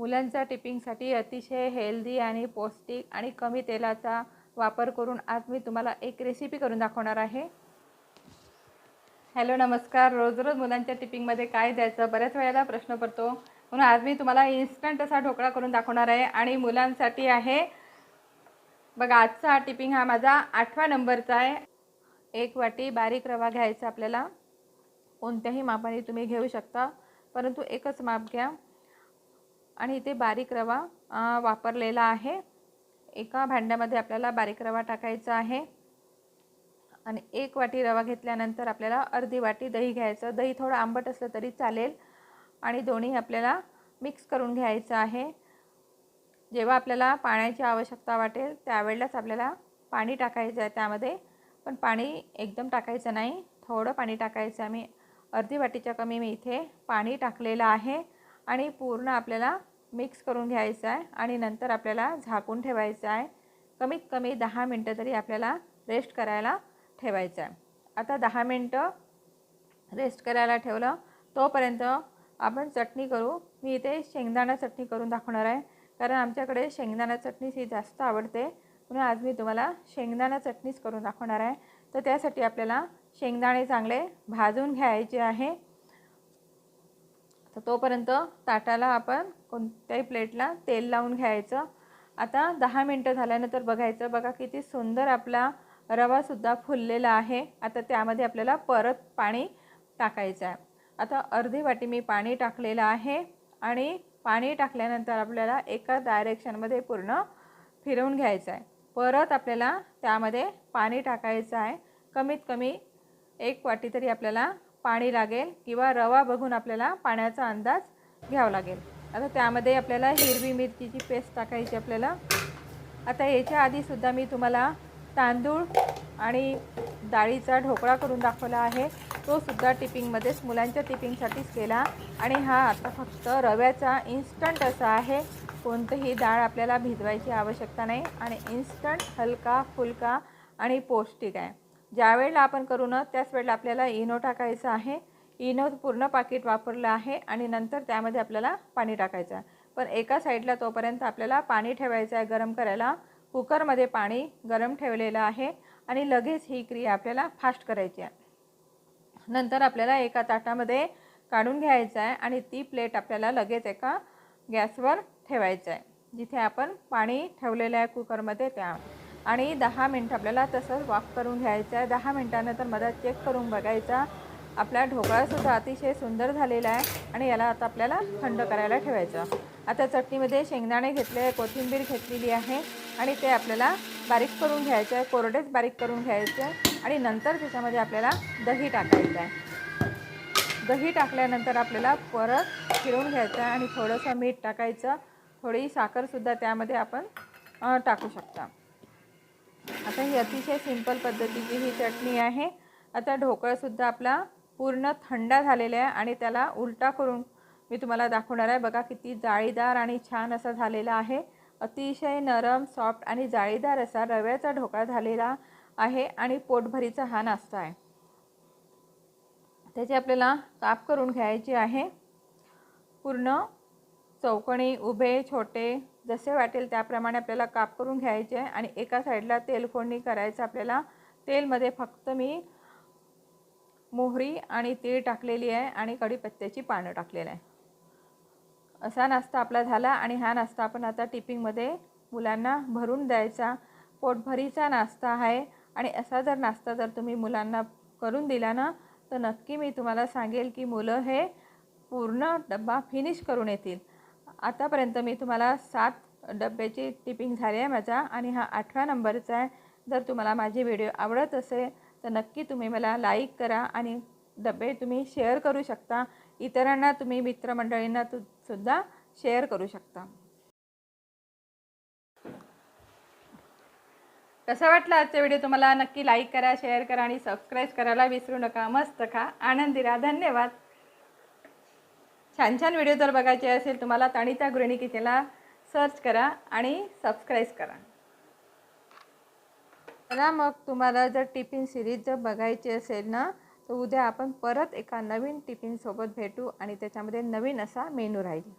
मुलांच्या टिपिंगसाठी अतिशय हेल्दी आणि पौष्टिक आणि कमी तेलाचा वापर करून आज मी तुम्हाला एक रेसिपी करून दाखवणार आहे. हॅलो नमस्कार. रोज रोज मुलांच्या टिपिंगमध्ये काय द्यायचं? बऱ्याच वेळेला प्रश्न पडतो. म्हणून आज मी तुम्हाला इन्स्टंट असा ढोकळा करून दाखवणार आहे आणि मुलांसाठी आहे. बघा आजचा टिपिंग हा माझा आठवा नंबरचा आहे. एक वाटी बारीक रवा घ्यायचा आपल्याला. कोणत्याही मापाने तुम्ही घेऊ शकता. परंतु एकच माप घ्या. आणि इथे बारीक रवा वापरलेला आहे. एका भांड्यामध्ये आपल्याला बारीक रवा टाकायचा आहे. आणि एक वाटी रवा घेतल्यानंतर आपल्याला अर्धी वाटी दही घ्यायचं. दही थोडं आंबट असलं तरी चालेल. आणि दोन्ही आपल्याला मिक्स करून घ्यायचं आहे. जेव्हा आपल्याला पाण्याची आवश्यकता वाटेल त्यावेळेलाच आपल्याला पाणी टाकायचं आहे त्यामध्ये. पण पाणी एकदम टाकायचं नाही. थोडं पाणी टाकायचं आहे. मी अर्धी वाटीच्या कमी मी इथे पाणी टाकलेलं आहे. आणि पूर्ण आपल्याला मिक्स करून घ्यायचं आहे आणि नंतर आपल्याला झाकून ठेवायचं आहे. कमीत कमी दहा मिनटं तरी आपल्याला रेस्ट करायला ठेवायचं आहे. आता दहा मिनटं रेस्ट करायला ठेवलं तोपर्यंत आपण चटणी करू. मी इथे शेंगदाणा चटणी करून दाखवणार आहे. कारण आमच्याकडे शेंगदाणा चटणीच ही जास्त आवडते. म्हणून आज मी तुम्हाला शेंगदाणा चटणीच करून दाखवणार आहे. तर त्यासाठी आपल्याला शेंगदाणे चांगले भाजून घ्यायचे आहे. तर तोपर्यंत ताटाला आपण कोणत्याही प्लेटला तेल लावून घ्यायचं. आता दहा मिनटं झाल्यानंतर बघायचं बघा किती सुंदर आपला रवासुद्धा फुललेला आहे. आता त्यामध्ये आपल्याला परत पाणी टाकायचं आहे. आता अर्धी वाटी मी पाणी टाकलेलं आहे आणि पाणी टाकल्यानंतर आपल्याला एका डायरेक्शनमध्ये पूर्ण फिरवून घ्यायचं आहे. परत आपल्याला त्यामध्ये पाणी टाकायचं आहे. कमीत कमी एक वाटी तरी आपल्याला पाणी लागेल किंवा रवा बघून आपल्याला पाण्याचा अंदाज घ्यावा लागेल. आता त्यामध्ये आपल्याला हिरवी मिरचीची पेस्ट टाकायची आपल्याला. आता याच्या आधीसुद्धा मी तुम्हाला तांदूळ आणि डाळीचा ढोकळा करून दाखवला आहे. तो सुद्धा टिपिंगमध्येच मुलांच्या टिपिंगसाठीच केला. आणि हा आता फक्त रव्याचा इन्स्टंट असा आहे. कोणतंही डाळ आपल्याला भिजवायची आवश्यकता नाही. आणि इन्स्टंट हलका फुलका आणि पौष्टिक आहे. ज्या वेळेला आपण करू ना त्याच वेळेला आपल्याला इनो टाकायचं आहे. इनो पूर्ण पाकिट वापरलं आहे आणि नंतर त्यामध्ये आपल्याला पाणी टाकायचं आहे. पण एका साईडला तोपर्यंत आपल्याला पाणी ठेवायचं आहे गरम करायला. कुकरमध्ये पाणी गरम ठेवलेलं आहे आणि लगेच ही क्रिया आपल्याला फास्ट करायची आहे. नंतर आपल्याला एका ताटामध्ये काढून घ्यायचं आहे आणि ती प्लेट आपल्याला लगेच एका गॅसवर ठेवायचं आहे. जिथे आपण पाणी ठेवलेलं आहे कुकरमध्ये त्या आणि दहा मिनटं आपल्याला तसंच वाफ करून घ्यायचं आहे. दहा मिनटानंतर मधात चेक करून बघायचा. आपला ढोकळासुद्धा अतिशय सुंदर झालेला आहे आणि याला आता आपल्याला थंड करायला ठेवायचं. आता चटणीमध्ये शेंगदाणे घेतले आहे कोथिंबीर घेतलेली आहे आणि ते आपल्याला बारीक करून घ्यायचं आहे. कोरडेच बारीक करून घ्यायचं आहे आणि नंतर त्याच्यामध्ये आपल्याला दही टाकायचं आहे. दही टाकल्यानंतर आपल्याला परत फिरवून घ्यायचं आहे आणि थोडंसं मीठ टाकायचं. थोडी साखरसुद्धा त्यामध्ये आपण टाकू शकता. आता ही अतिशय सिंपल पद्धतीची ही चटणी आहे. आता ढोकळासुद्धा आपला पूर्ण थंड झालेला आहे आणि त्याला उलटा करून मी तुम्हाला दाखवणार आहे. बघा किती जाळीदार आणि छान असा झालेला आहे. अतिशय नरम सॉफ्ट आणि जाळीदार असा रव्याचा ढोकळा झालेला आहे आणि पोटभरीचा हा नाश्ता आहे. त्याची आपल्याला काप करून घ्यायची आहे. पूर्ण चौकणी उभे छोटे जसे वाटेल त्याप्रमाणे आपल्याला काप करून घ्यायचे आणि एका साईडला तेल फोडणी करायचं आपल्याला. तेलमध्ये फक्त मी मोहरी आणि तीळ टाकलेली आहे आणि कढीपत्त्याची पानं टाकलेलं आहे. असा नाश्ता आपला झाला आणि हा नाश्ता आपण आता टिपिंगमध्ये मुलांना भरून द्यायचा. पोटभरीचा नाश्ता आहे आणि असा जर नाश्ता जर तुम्ही मुलांना करून दिला ना तर नक्की मी तुम्हाला सांगेल की मुलं हे पूर्ण डब्बा फिनिश करून येतील. आतापर्यंत मी तुम्हाला सात डब्याची टिपिंग झाली आहे माझा आणि हा आठवा नंबरचा आहे. जर तुम्हाला माझी व्हिडिओ आवडत असेल तर नक्की तुम्ही मला लाईक करा आणि डबे तुम्ही शेअर करू शकता. इतरांना तुम्ही मित्रमंडळींना तु सुद्धा शेअर करू शकता. कसा वाटला आजचा व्हिडिओ तुम्हाला? नक्की लाईक करा शेअर करा आणि सबस्क्राईब करायला विसरू नका. मस्त खा. आनंदी राहा धन्यवाद. छान छान व्हिडिओ जर बघायचे असेल तुम्हाला तणिता गृहिणी किचनला सर्च करा आणि सबस्क्राईब करा. चला मग तुम्हाला जर टिफिन सिरीज जर बघायची असेल ना तर उद्या आपण परत एका नवीन टिफिनसोबत भेटू आणि त्याच्यामध्ये नवीन असा मेनू राहील.